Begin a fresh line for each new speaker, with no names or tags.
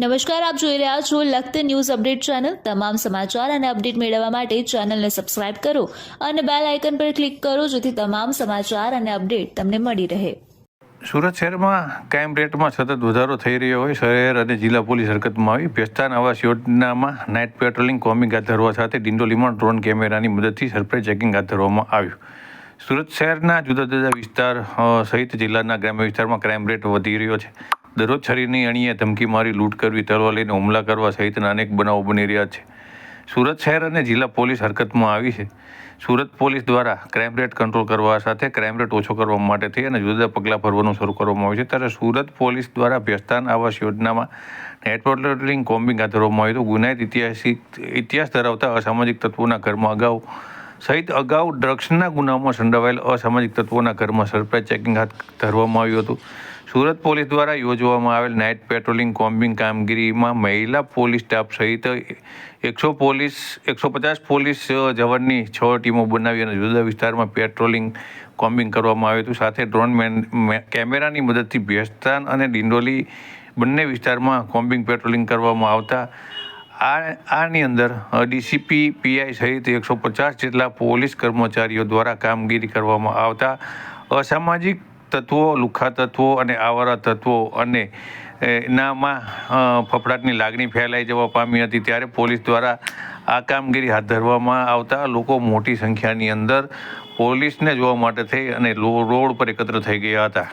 નમસ્કાર, આપ જોઈ રહ્યા છો લખત ન્યૂઝ અપડેટ ચેનલ. તમામ સમાચાર અને અપડેટ મેળવવા માટે ચેનલને સબસ્ક્રાઇબ કરો અને બેલ આઇકન પર ક્લિક કરો જેથી તમામ સમાચાર અને અપડેટ તમને મળી રહે.
સુરત શહેરમાં ક્રાઇમ રેટમાં સતત વધારો થઈ રહ્યો હોય. શહેર અને જિલ્લા પોલીસ હરકતમાં આવી. ભેસ્તાન આવાસ યોજનામાં નાઇટ પેટ્રોલિંગ કોમિંગ હાથ ધરવા સાથે ડિંડોલીમાં ડ્રોન કેમેરાની મદદથી સરપ્રાઇઝ ચેકિંગ હાથ ધરવામાં આવ્યું. સુરત શહેરના જુદા જુદા વિસ્તાર સહિત જિલ્લાના ગ્રામ્ય વિસ્તારમાં ક્રાઇમ રેટ વધી રહ્યો છે. દરરોજ શરીરની અણીએ ધમકી મારી, લૂંટ કરવી તરવા લઈને હુમલા કરવા સહિતના અનેક બનાવો બની રહ્યા છે. સુરત શહેર અને જિલ્લા પોલીસ હરકતમાં આવી છે. સુરત પોલીસ દ્વારા ક્રાઇમ રેટ કંટ્રોલ કરવા સાથે ક્રાઇમ રેટ ઓછો કરવા માટે થઈ અને જુદા પગલાં ભરવાનું શરૂ કરવામાં આવ્યું છે. ત્યારે સુરત પોલીસ દ્વારા ભેસ્તાન આવાસ યોજનામાં નેટ પેટ્રોલિંગ કોમ્બિંગ હાથ ધરવામાં આવ્યું હતું. ગુનાહિત ઇતિહાસિક ઇતિહાસ ધરાવતા અસામાજિક તત્વોના ઘરમાં અગાઉ સહિત અગાઉ ડ્રગ્સના ગુનામાં સંડોવાયેલ અસામાજિક તત્વોના ઘરમાં સરપ્રાઇઝ ચેકિંગ હાથ ધરવામાં આવ્યું હતું. સુરત પોલીસ દ્વારા યોજવામાં આવેલ નાઇટ પેટ્રોલિંગ કોમ્બિંગ કામગીરીમાં મહિલા પોલીસ સ્ટાફ સહિત એકસો પોલીસ, એકસો પચાસ પોલીસ જવાનની છ ટીમો બનાવી અને જુદા વિસ્તારમાં પેટ્રોલિંગ કોમ્બિંગ કરવામાં આવ્યું હતું. સાથે ડ્રોન મેન કેમેરાની મદદથી ભેસ્તાન અને ડિંડોલી બંને વિસ્તારમાં કોમ્બિંગ પેટ્રોલિંગ કરવામાં આવતા. આ, આની અંદર ડીસીપી, પીઆઈ સહિત એકસો પચાસ જેટલા પોલીસ કર્મચારીઓ દ્વારા કામગીરી કરવામાં આવતા. અસામાજિક તત્વો લુખ્ખા તત્વો અને આવારા તત્વો અને નામાં ફફડાટની લાગણી ફેલાઈ જવા પામી હતી ત્યારે પોલીસ દ્વારા આ કામગીરી હાથ ધરવામાં આવતા લોકો મોટી સંખ્યાની અંદર પોલીસને જોવા માટે થઈ અને રોડ પર એકત્ર થઈ ગયા હતા.